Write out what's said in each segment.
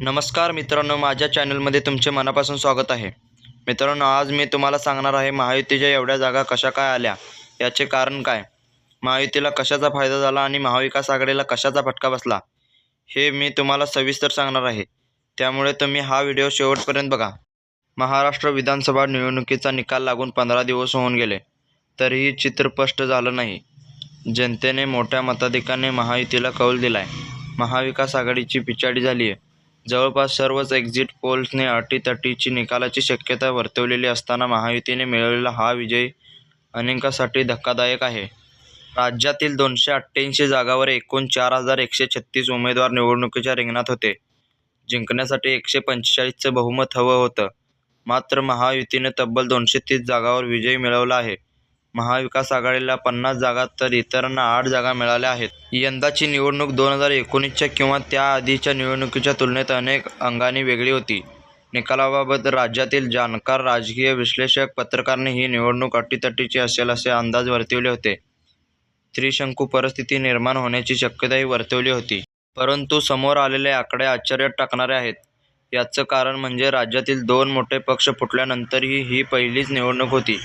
नमस्कार मित्रांनो माझ्या चॅनलमध्ये तुमचे मनापासून स्वागत आहे. मित्रांनो आज मी तुम्हाला सांगणार आहे महायुतीच्या एवढ्या जागा कशा काय आल्या याचे कारण काय? महायुतीला कशाचा फायदा झाला आणि महाविकास आघाडीला कशाचा फटका बसला हे मी तुम्हाला सविस्तर सांगणार आहे. त्यामुळे तुम्ही हा व्हिडिओ शेवटपर्यंत बघा. महाराष्ट्र विधानसभा निवडणुकीचा निकाल लागून पंधरा दिवस होऊन गेले तरीही चित्र स्पष्ट झालं नाही. जनतेने मोठ्या मताधिकाने महायुतीला कौल दिलाय. महाविकास आघाडीची पिछाडी झाली आहे जवळपास सर्वच एक्झिट पोल्सने अटीतटीची निकालाची शक्यता वर्तवलेली असताना महायुतीने मिळवलेला हा विजय अनेकांसाठी धक्कादायक आहे. राज्यातील दोनशे अठ्ठ्याऐंशी जागावर एकूण चार हजार एकशे छत्तीस उमेदवार निवडणुकीच्या रिंगणात होते. जिंकण्यासाठी एकशे पंचेचाळीसचं बहुमत हवं होतं. मात्र महायुतीने तब्बल दोनशे तीस जागावर विजय मिळवला आहे. महाविकास आघाडीला पन्नास जागा तर इतरांना आठ जागा मिळाल्या आहेत. यंदाची निवडणूक दोन हजार एकोणीसच्या किंवा त्याआधीच्या निवडणुकीच्या तुलनेत अनेक अंगाने वेगळी होती. निकालाबाबत राज्यातील जाणकार राजकीय विश्लेषक पत्रकारांनी ही निवडणूक अटीतटीची असेल असे अंदाज वर्तवले होते. त्रिशंकू परिस्थिती निर्माण होण्याची शक्यताही वर्तवली होती. परंतु समोर आलेले आकडे आश्चर्यात टाकणारे आहेत. याचं कारण म्हणजे राज्यातील दोन मोठे पक्ष फुटल्यानंतरही ही पहिलीच निवडणूक होती.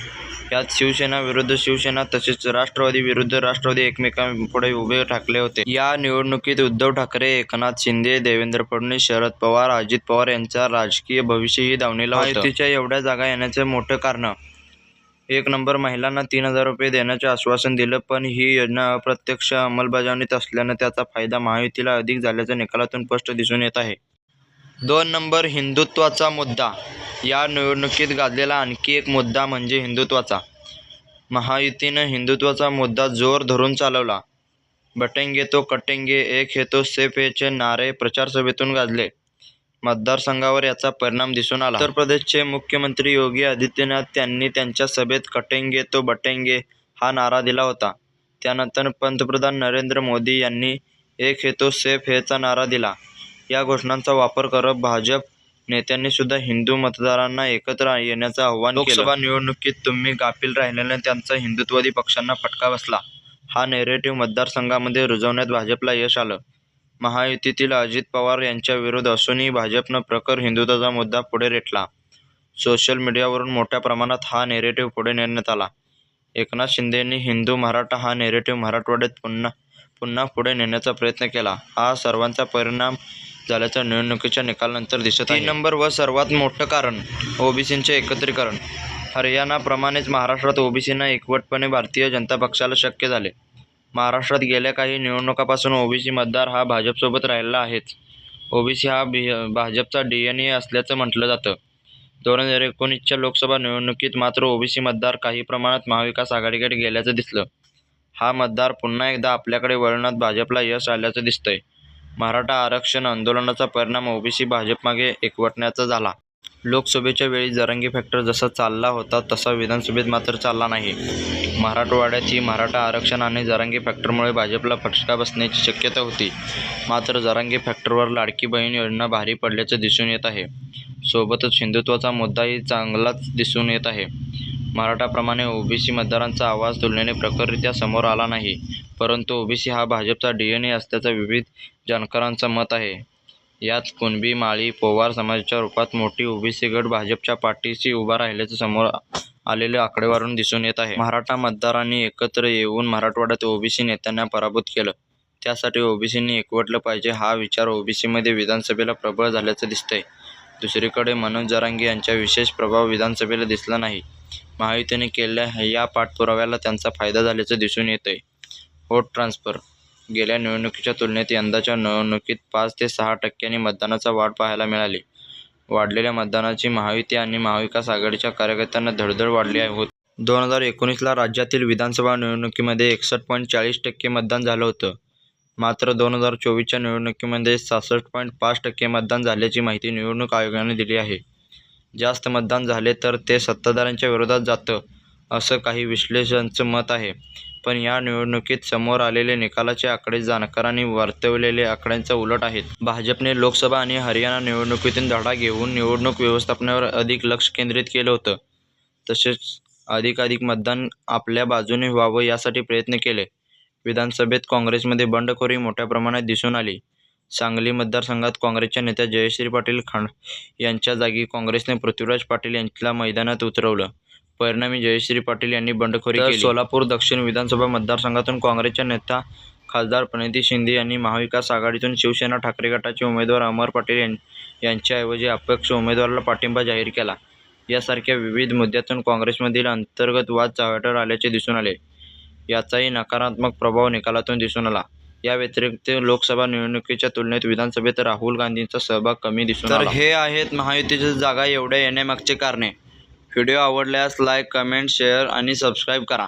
यात शिवसेना विरुद्ध शिवसेना तसेच राष्ट्रवादी विरुद्ध राष्ट्रवादी एकमेकांपुढे उभे ठाकले होते. या निवडणुकीत उद्धव ठाकरे एकनाथ शिंदे देवेंद्र फडणवीस शरद पवार अजित पवार यांचा राजकीय भविष्यही धावणीला होतं. युतीच्या एवढ्या जागा येण्याचे मोठं कारण एक नंबर महिलांना तीन हजार रुपये देण्याचे आश्वासन दिलं पण ही योजना अप्रत्यक्ष अंमलबजावणीत असल्यानं त्याचा फायदा महायुतीला अधिक झाल्याचं निकालातून स्पष्ट दिसून येत आहे. दोन नंबर हिंदुत्वाचा मुद्दा. या निवडणुकीत गाजलेला आणखी एक मुद्दा म्हणजे हिंदुत्वाचा. महायुतीनं हिंदुत्वाचा मुद्दा जोर धरून चालवला. बटेंगे तो कटेंगे एक हे तो सेफ हेचे नारे प्रचारसभेतून गाजले. मतदारसंघावर याचा परिणाम दिसून आला. उत्तर प्रदेशचे मुख्यमंत्री योगी आदित्यनाथ यांनी त्यांच्या सभेत कटेंगे तो बटेंगे हा नारा दिला होता. त्यानंतर पंतप्रधान नरेंद्र मोदी यांनी एक हे तो सेफ हेचा नारा दिला. या घोषणांचा वापर करत भाजप नेत्यांनी सुद्धा हिंदू मतदारांना एकत्र येण्याचं आव्हान लोकसभा निवडणुकीत तुम्ही गाफील राहिल्याने त्यांचा हिंदुत्ववादी पक्षांना फटका बसला. हा नेरेटिव्ह मतदारसंघामध्ये रुजवण्यात भाजपला यश आलं. महायुतीतील अजित पवार यांच्या विरोध असूनही भाजपनं प्रखर हिंदुत्वाचा मुद्दा पुढे रेटला. सोशल मीडियावरून मोठ्या प्रमाणात हा नेरेटिव्ह पुढे नेण्यात आला. एकनाथ शिंदेंनी हिंदू मराठा हा नेरेटिव्ह मराठवाड्यात पुन्हा पुन्हा पुढे नेण्याचा प्रयत्न केला. हा सर्वांचा परिणाम झाल्याचं निवडणुकीच्या निकालानंतर दिसत आहे. तीन नंबर व सर्वात मोठं कारण ओबीसींचे एकत्रीकरण. हरियाणाप्रमाणेच महाराष्ट्रात ओबीसींना एकवटपणे भारतीय जनता पक्षाला शक्य झाले. महाराष्ट्रात गेल्या काही निवडणुकापासून ओबीसी मतदार हा भाजपसोबत राहिलेला आहेच. ओबीसी हा बी भाजपचा डी एन ए असल्याचं म्हटलं जातं. दोन हजार एकोणीसच्या लोकसभा निवडणुकीत मात्र ओबीसी मतदार काही प्रमाणात महाविकास आघाडीकडे गेल्याचं दिसलं. हा मतदार पुन्हा एकदा आपल्याकडे वळवण्यात भाजपला यश आल्याचं दिसतंय. मराठा आरक्षण आंदोलनाचा परिणाम ओबीसी भाजपमागे एकवटण्याचा झाला. लोकसभेच्या वेळी जरंगी फॅक्टर जसा चालला होता तसा विधानसभेत मात्र चालला नाही. मराठवाड्याची मराठा आरक्षण आणि जरांगी फॅक्टरमुळे भाजपला फटका बसण्याची शक्यता होती. मात्र जरांगी फॅक्टरवर लाडकी बहीण योजना भारी पडल्याचं दिसून येत आहे. सोबतच हिंदुत्वाचा मुद्दाही चांगलाच दिसून येत आहे. मराठाप्रमाणे ओबीसी मतदारांचा आवाज तुलनेने प्रखररित्या समोर आला नाही. परंतु ओबीसी हा भाजपचा डी एन ए असल्याचा विविध जानकारांचं मत आहे. यात कुणबी माळी पोवार समाजाच्या रूपात मोठी ओबीसी गट भाजपच्या पाठीशी उभा राहिल्याचं समोर आलेल्या आकडेवारून दिसून येत आहे. मराठा मतदारांनी एकत्र येऊन मराठवाड्यात ओबीसी नेत्यांना पराभूत केलं. त्यासाठी ओबीसींनी एकवटलं पाहिजे हा विचार ओबीसीमध्ये विधानसभेला प्रबळ झाल्याचं दिसतंय. दुसरीकडे मनोज जरांगे यांचा विशेष प्रभाव विधानसभेला दिसला नाही. महायुतीने केलेल्या या पाठपुराव्याला त्यांचा फायदा झाल्याचं दिसून येतंय. व्होट ट्रान्सफर गेल्या निवडणुकीच्या तुलनेत यंदाच्या निवडणुकीत पाच ते सहा टक्क्यांनी मतदानाचा वाढ पाहायला मिळाली. वाढलेल्या मतदानाची महायुती आणि महाविकास आघाडीच्या कार्यकर्त्यांना धडधड वाढली आहे. होत दोन हजार एकोणीसला राज्यातील विधानसभा निवडणुकीमध्ये एकसष्ट पॉईंट चाळीस टक्के मतदान झालं होतं. मात्र दोन हजार चोवीसच्या निवडणुकीमध्ये सहासष्ट पॉईंट पाच टक्के मतदान झाल्याची माहिती निवडणूक आयोगाने दिली आहे. जास्त मतदान झाले तर ते सत्ताधाऱ्यांच्या विरोधात जातं असं काही विश्लेषकांचं मत आहे. पण या निवडणुकीत समोर आलेले निकालाचे आकडे जाणकारांनी वर्तवलेले आकड्यांच्या उलट आहेत. भाजपने लोकसभा आणि हरियाणा निवडणुकीतून धडा घेऊन निवडणूक व्यवस्थापनावर अधिक लक्ष केंद्रित केलं होतं. तसेच अधिकाधिक मतदान आपल्या बाजूने व्हावं यासाठी प्रयत्न केले. विधानसभेत काँग्रेसमध्ये बंडखोरी मोठ्या प्रमाणात दिसून आली. सांगली मतदारसंघात काँग्रेसच्या नेत्या जयश्री पाटील खांड यांच्या जागी काँग्रेसने पृथ्वीराज पाटील यांना मैदानात उतरवलं. परिणामी जयश्री पाटील यांनी बंडखोरी केली. सोलापूर दक्षिण विधानसभा मतदारसंघातून काँग्रेसच्या नेता खासदार प्रणिती शिंदे यांनी महाविकास आघाडीतून शिवसेना ठाकरे गटाचे उमेदवार अमर पाटील यांच्याऐवजी अपक्ष उमेदवाराला पाठिंबा जाहीर केला. यासारख्या विविध मुद्द्यातून काँग्रेसमधील अंतर्गत वाद चव्हाट्यावर आल्याचे दिसून आले. याचाही नकारात्मक प्रभाव निकालातून दिसून आला. या व्यतिरिक्त लोकसभा निवडणुकीच्या तुलनेत विधानसभेत राहुल गांधींचा सहभाग कमी दिसून आला. तर हे आहेत महायुतीच्या जागा एवढ्या येण्यामागचे कारणे. व्हिडिओ आवडल्यास लाईक कमेंट शेअर आणि सबस्क्राईब करा.